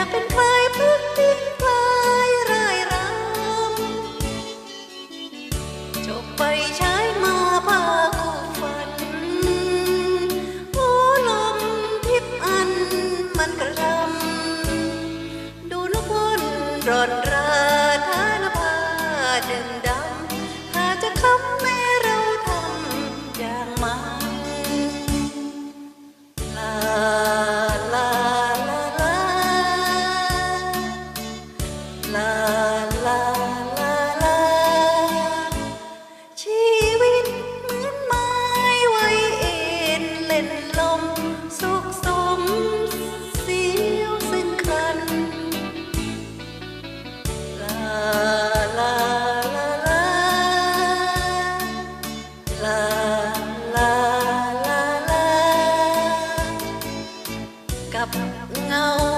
อยเป็นไฟพึ่งดินพลายรายรำจบไปใช้มาพาคู่ฝันโอ้ลมทิพันมันกระทำดูนกวนรอนราทานภาดึงดำหาจะคำแม่ No.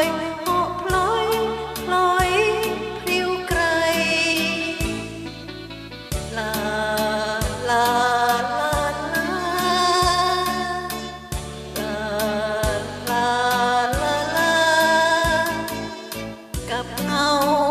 อยหาะพลอยพลอยผิวไกล ลาลาลาลาลาลาลาลากัา